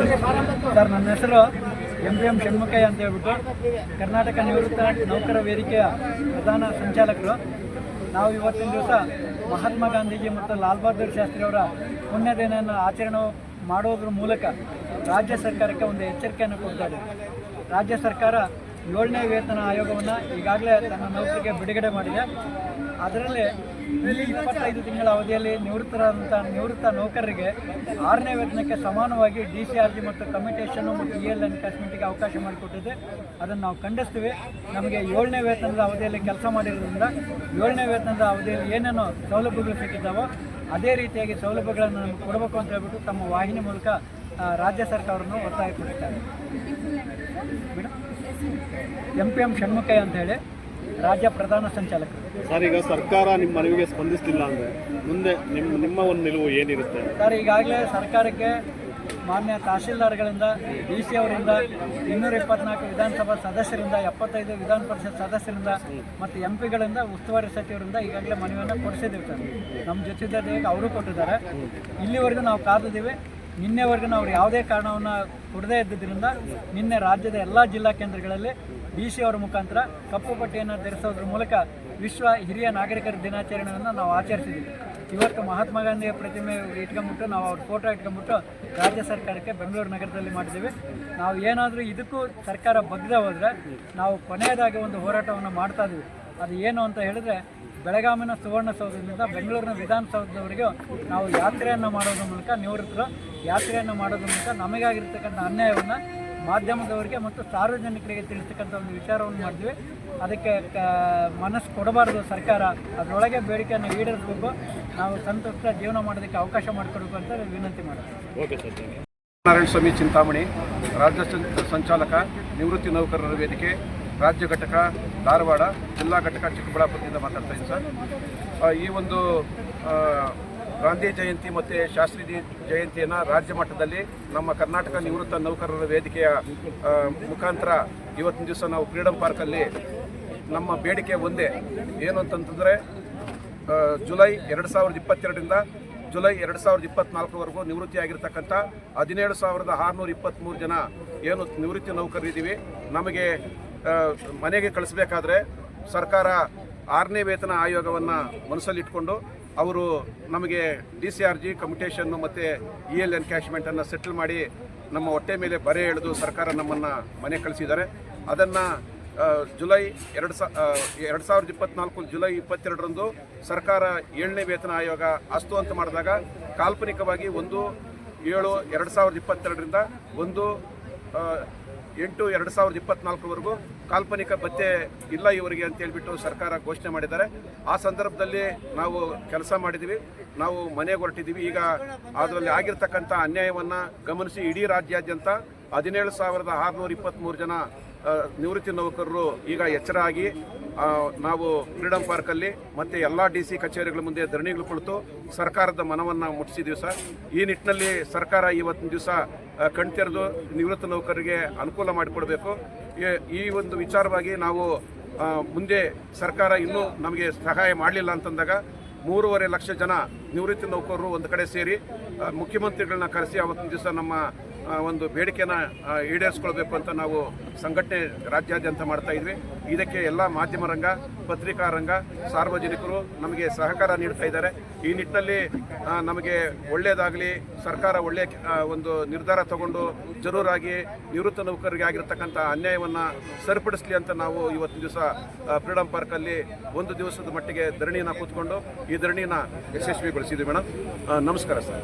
Sir. ನನ್ನ ಹೆಸರು M P M Shanmukhayya ಅಂತ ಹೇಳ್ಬಿಟ್ಟು ಕರ್ನಾಟಕ ನಿವೃತ್ತ ನೌಕರ ವೇದಿಕೆಯ ಪ್ರಧಾನ ಸಂಚಾಲಕರು. ನಾವು ಇವತ್ತಿನ ದಿವಸ ಮಹಾತ್ಮ ಗಾಂಧೀಜಿ ಮತ್ತು ಲಾಲ್ ಬಹದ್ದೂರ್ ಶಾಸ್ತ್ರಿ ಅವರ ಪುಣ್ಯ ದಿನವನ್ನು ಆಚರಣೆ ಮಾಡೋದ್ರ ಮೂಲಕ ರಾಜ್ಯ ಸರ್ಕಾರಕ್ಕೆ ಒಂದು ಎಚ್ಚರಿಕೆಯನ್ನು ಕೊಡ್ತಾ ರಾಜ್ಯ ಸರ್ಕಾರ ಏಳನೇ ವೇತನ ಆಯೋಗವನ್ನು ಈಗಾಗಲೇ ತನ್ನ ನೌಕರಿಗೆ ಬಿಡುಗಡೆ ಮಾಡಿದೆ. ಅದರಲ್ಲಿ ಇಪ್ಪತ್ತೈದು ತಿಂಗಳ ಅವಧಿಯಲ್ಲಿ ನಿವೃತ್ತರಾದಂಥ ನಿವೃತ್ತ ನೌಕರರಿಗೆ ಆರನೇ ವೇತನಕ್ಕೆ ಸಮಾನವಾಗಿ ಡಿ ಸಿ ಆರ್ ಜಿ ಮತ್ತು ಕಮಿಟೇಷನ್ನು ಮತ್ತು ಇ ಎಲ್ ಎನ್ಕಾಸ್ಮೆಂಟ್ಗೆ ಅವಕಾಶ ಮಾಡಿಕೊಟ್ಟಿದೆ. ಅದನ್ನು ನಾವು ಖಂಡಿಸ್ತೀವಿ. ನಮಗೆ ಏಳನೇ ವೇತನದ ಅವಧಿಯಲ್ಲಿ ಕೆಲಸ ಮಾಡಿರೋದ್ರಿಂದ ಏಳನೇ ವೇತನದ ಅವಧಿಯಲ್ಲಿ ಏನೇನು ಸೌಲಭ್ಯಗಳು ಸಿಕ್ಕಿದ್ದಾವೋ ಅದೇ ರೀತಿಯಾಗಿ ಸೌಲಭ್ಯಗಳನ್ನು ನಮಗೆ ಕೊಡಬೇಕು ಅಂತ ಹೇಳ್ಬಿಟ್ಟು ತಮ್ಮ ವಾಹಿನಿ ಮೂಲಕ ರಾಜ್ಯ ಸರ್ಕಾರವನ್ನು ಒತ್ತಾಯಪಡಿಸ್ತಾರೆ madam M P M Shanmukhayya ಅಂತ ಹೇಳಿ. ರಾಜ್ಯ ಪ್ರಧಾನ ಸಂಚಾಲಕ. ಸರ್ ಈಗ ಸರ್ಕಾರ ನಿಮ್ಮ ಮನವಿಗೆ ಸ್ಪಂದಿಸಲಿಲ್ಲ ಅಂದರೆ ಮುಂದೆ ನಿಮ್ಮ ನಿಮ್ಮ ಒಂದು ನಿಲುವು ಏನಿರುತ್ತೆ? ಸರ್ ಈಗಾಗಲೇ ಸರ್ಕಾರಕ್ಕೆ ಮಾನ್ಯ ತಹಶೀಲ್ದಾರ್ಗಳಿಂದ ಡಿ ಸಿ ಅವರಿಂದ ಇನ್ನೂರ ಇಪ್ಪತ್ನಾಲ್ಕು ವಿಧಾನಸಭಾ ಸದಸ್ಯರಿಂದ ಎಪ್ಪತ್ತೈದು ವಿಧಾನ ಪರಿಷತ್ ಸದಸ್ಯರಿಂದ ಮತ್ತು ಎಂ ಪಿಗಳಿಂದ ಉಸ್ತುವಾರಿ ಸಚಿವರಿಂದ ಈಗಾಗಲೇ ಮನವಿಯನ್ನು ಕೊಡಿಸಿದ್ದೀವಿ ಸರ್. ನಮ್ಮ ಜೊತೆ ಅವರು ಕೊಟ್ಟಿದ್ದಾರೆ. ಇಲ್ಲಿವರೆಗೂ ನಾವು ಕಾದಿದ್ದೀವಿ. ನಿನ್ನೆವರೆಗೂ ನಾವು ಯಾವುದೇ ಕಾರಣವನ್ನು ಕೊಡದೇ ಇದ್ದಿದ್ದರಿಂದ ನಿನ್ನೆ ರಾಜ್ಯದ ಎಲ್ಲ ಜಿಲ್ಲಾ ಕೇಂದ್ರಗಳಲ್ಲಿ ಡಿ ಸಿ ಅವರ ಮುಖಾಂತರ ಕಪ್ಪು ಪಟ್ಟಿಯನ್ನು ಧರಿಸೋದ್ರ ಮೂಲಕ ವಿಶ್ವ ಹಿರಿಯ ನಾಗರಿಕರ ದಿನಾಚರಣೆಯನ್ನು ನಾವು ಆಚರಿಸಿದ್ದೀವಿ ಇವತ್ತು ಮಹಾತ್ಮ ಗಾಂಧಿಯ ಪ್ರತಿಮೆ ಇಟ್ಕೊಂಡ್ಬಿಟ್ಟು ನಾವು ಅವ್ರ ಫೋಟೋ ಇಟ್ಕೊಂಬಿಟ್ಟು ರಾಜ್ಯ ಸರ್ಕಾರಕ್ಕೆ ಬೆಂಗಳೂರು ನಗರದಲ್ಲಿ ಮಾಡಿದ್ದೀವಿ. ನಾವು ಏನಾದರೂ ಇದಕ್ಕೂ ಸರ್ಕಾರ ಬಗ್ಗದೆ ಹೋದರೆ ನಾವು ಕೊನೆಯದಾಗಿ ಒಂದು ಹೋರಾಟವನ್ನು ಮಾಡ್ತಾ ಇದ್ದೀವಿ ಅದು ಏನು ಅಂತ ಹೇಳಿದ್ರೆ ಬೆಳಗಾವಿನ ಸುವರ್ಣಸೌಧದಿಂದ ಬೆಂಗಳೂರಿನ ವಿಧಾನಸೌಧದವರೆಗೂ ನಾವು ಯಾತ್ರೆಯನ್ನು ಮಾಡೋದ್ರ ಮೂಲಕ ನಿವೃತ್ತರು ಯಾತ್ರೆಯನ್ನು ಮಾಡೋದ್ರ ಮೂಲಕ ನಮಗಾಗಿರ್ತಕ್ಕಂಥ ಅನ್ಯಾಯವನ್ನು ಮಾಧ್ಯಮದವರಿಗೆ ಮತ್ತು ಸಾರ್ವಜನಿಕರಿಗೆ ತಿಳಿಸ್ತಕ್ಕಂಥ ಒಂದು ವಿಚಾರವನ್ನು ಮಾಡಿದ್ವಿ ಅದಕ್ಕೆ ಕ ಮನಸ್ಸು ಕೊಡಬಾರ್ದು ಸರ್ಕಾರ. ಅದರೊಳಗೆ ಬೇಡಿಕೆಯನ್ನು ಈಡೇರಿಸಬೇಕು. ನಾವು ಸಂತೋಷ ಜೀವನ ಮಾಡೋದಕ್ಕೆ ಅವಕಾಶ ಮಾಡಿಕೊಡ್ಬೇಕು ಅಂತ ವಿನಂತಿ ಮಾಡ್ತೀವಿ ಓಕೆ ಸರ್ ನಾರಾಯಣ ಸ್ವಾಮಿ ಚಿಂತಾಮಣಿ ರಾಜ್ಯ ಸಂಚಾಲಕ ನಿವೃತ್ತಿ ನೌಕರರ ವೇದಿಕೆ ರಾಜ್ಯ ಘಟಕ ಧಾರವಾಡ ಜಿಲ್ಲಾ ಘಟಕ ಚಿಕ್ಕಬಳ್ಳಾಪುರದಿಂದ ಮಾತಾಡ್ತಾ ಇದ್ದೀನಿ ಸರ್. ಈ ಒಂದು ಗಾಂಧಿ ಜಯಂತಿ ಮತ್ತು ಶಾಸ್ತ್ರಿ ಜಯಂತಿಯನ್ನು ರಾಜ್ಯ ಮಟ್ಟದಲ್ಲಿ ನಮ್ಮ ಕರ್ನಾಟಕ ನಿವೃತ್ತ ನೌಕರರ ವೇದಿಕೆಯ ಮುಖಾಂತರ ಇವತ್ತಿನ ದಿವಸ ನಾವು ಫ್ರೀಡಮ್ ಪಾರ್ಕಲ್ಲಿ ನಮ್ಮ ಬೇಡಿಕೆ ಒಂದೇ. ಏನು ಅಂತಂತಂದರೆ ಜುಲೈ ಎರಡು ಸಾವಿರದ ಇಪ್ಪತ್ತೆರಡರಿಂದ ಜುಲೈ ಎರಡು ಸಾವಿರದ ಇಪ್ಪತ್ನಾಲ್ಕರವರೆಗೂ ನಿವೃತ್ತಿಯಾಗಿರ್ತಕ್ಕಂಥ ಹದಿನೇಳು ಸಾವಿರದ ಆರುನೂರ ಇಪ್ಪತ್ತ್ಮೂರು ಜನ ಏನು ನಿವೃತ್ತಿ ನೌಕರರಿದ್ದೀವಿ ನಮಗೆ ಮನೆಗೆ ಕಳಿಸ್ಬೇಕಾದ್ರೆ ಸರ್ಕಾರ ಆರನೇ ವೇತನ ಆಯೋಗವನ್ನು ಮನಸ್ಸಲ್ಲಿಟ್ಕೊಂಡು ಅವರು ನಮಗೆ ಡಿ ಸಿ ಆರ್ ಜಿ ಕಮ್ಯುಟೇಷನ್ನು ಮತ್ತು ಇ ಎಲ್ ಎನ್ಕ್ಯಾಶ್ಮೆಂಟನ್ನು ಸೆಟ್ಲ್ ಮಾಡಿ ನಮ್ಮ ಹೊಟ್ಟೆ ಮೇಲೆ ಬರೆ ಎಳೆದು ಸರ್ಕಾರ ನಮ್ಮನ್ನು ಮನೆ ಕಳಿಸಿದ್ದಾರೆ. ಅದನ್ನು ಜುಲೈ ಎರಡು ಸಾ ಎರಡು ಸಾವಿರದ ಇಪ್ಪತ್ನಾಲ್ಕು ಜುಲೈ ಇಪ್ಪತ್ತೆರಡರಂದು ಸರ್ಕಾರ ಏಳನೇ ವೇತನ ಆಯೋಗ ಅಸ್ತು ಅಂತ ಮಾಡಿದಾಗ ಕಾಲ್ಪನಿಕವಾಗಿ ಒಂದು ಏಳು ಎರಡು ಸಾವಿರದ ಇಪ್ಪತ್ತೆರಡರಿಂದ ಒಂದು ಎಂಟು ಎರಡು ಸಾವಿರದ ಇಪ್ಪತ್ನಾಲ್ಕರವರೆಗೂ ಕಾಲ್ಪನಿಕ ಭತ್ಯೆ ಇಲ್ಲ ಇವರಿಗೆ ಅಂತ ಹೇಳಿಬಿಟ್ಟು ಸರ್ಕಾರ ಘೋಷಣೆ ಮಾಡಿದ್ದಾರೆ. ಆ ಸಂದರ್ಭದಲ್ಲಿ ನಾವು ಕೆಲಸ ಮಾಡಿದ್ದೀವಿ. ನಾವು ಮನೆಗೆ ಹೊರಟಿದ್ದೀವಿ. ಈಗ ಅದರಲ್ಲಿ ಆಗಿರ್ತಕ್ಕಂಥ ಅನ್ಯಾಯವನ್ನು ಗಮನಿಸಿ ಇಡೀ ರಾಜ್ಯಾದ್ಯಂತ ಹದಿನೇಳು ಸಾವಿರದ ಆರುನೂರ ಇಪ್ಪತ್ತ್ಮೂರು ಜನ ನಿವೃತ್ತಿ ನೌಕರರು ಈಗ ಎಚ್ಚರ ಆಗಿ ನಾವು ಫ್ರೀಡಂ ಪಾರ್ಕಲ್ಲಿ ಮತ್ತು ಎಲ್ಲ ಡಿ ಸಿ ಕಚೇರಿಗಳ ಮುಂದೆ ಧರಣಿಗಳು ಕುಳಿತು ಸರ್ಕಾರದ ಮನವನ್ನು ಮುಟ್ಟಿಸಿದ್ದೀವಿ ಸರ್. ಈ ನಿಟ್ಟಿನಲ್ಲಿ ಸರ್ಕಾರ ಇವತ್ತಿನ ದಿವಸ ಕಣ್ತೆರೆದು ನಿವೃತ್ತ ನೌಕರರಿಗೆ ಅನುಕೂಲ ಮಾಡಿಕೊಡಬೇಕು. ಈ- ಒಂದು ವಿಚಾರವಾಗಿ ನಾವು ಮುಂದೆ ಸರ್ಕಾರ ಇನ್ನೂ ನಮಗೆ ಸಹಾಯ ಮಾಡಲಿಲ್ಲ ಅಂತಂದಾಗ ಮೂರುವರೆ ಲಕ್ಷ ಜನ ನಿವೃತ್ತಿ ನೌಕರರು ಒಂದು ಕಡೆ ಸೇರಿ ಮುಖ್ಯಮಂತ್ರಿಗಳನ್ನ ಕರೆಸಿ ಅವತ್ತಿನ ದಿವಸ ನಮ್ಮ ಒಂದು ಬೇಡಿಕೆನ ಈಡೇರಿಸ್ಕೊಳ್ಬೇಕು ಅಂತ ನಾವು ಸಂಘಟನೆ ರಾಜ್ಯಾದ್ಯಂತ ಮಾಡ್ತಾ ಇದ್ವಿ. ಇದಕ್ಕೆ ಎಲ್ಲ ಮಾಧ್ಯಮ ರಂಗ, ಪತ್ರಿಕಾ ರಂಗ, ಸಾರ್ವಜನಿಕರು ನಮಗೆ ಸಹಕಾರ ನೀಡ್ತಾ ಇದ್ದಾರೆ. ಈ ನಿಟ್ಟಿನಲ್ಲಿ ನಮಗೆ ಒಳ್ಳೆಯದಾಗಲಿ ಸರ್ಕಾರ ಒಳ್ಳೆಯ ಒಂದು ನಿರ್ಧಾರ ತಗೊಂಡು ಜರೂರಾಗಿ ನಿವೃತ್ತ ನೌಕರರಿಗೆ ಆಗಿರ್ತಕ್ಕಂಥ ಅನ್ಯಾಯವನ್ನು ಸರಿಪಡಿಸಲಿ ಅಂತ ನಾವು ಇವತ್ತಿನ ದಿವಸ ಫ್ರೀಡಂ ಪಾರ್ಕಲ್ಲಿ ಒಂದು ದಿವಸದ ಮಟ್ಟಿಗೆ ಧರಣಿಯನ್ನು ಕೂತ್ಕೊಂಡು ಈ ಧರಣಿನ ಯಶಸ್ವಿಗೊಳಿಸಿದ್ವಿ ಮೇಡಮ್ ನಮಸ್ಕಾರ ಸರ್.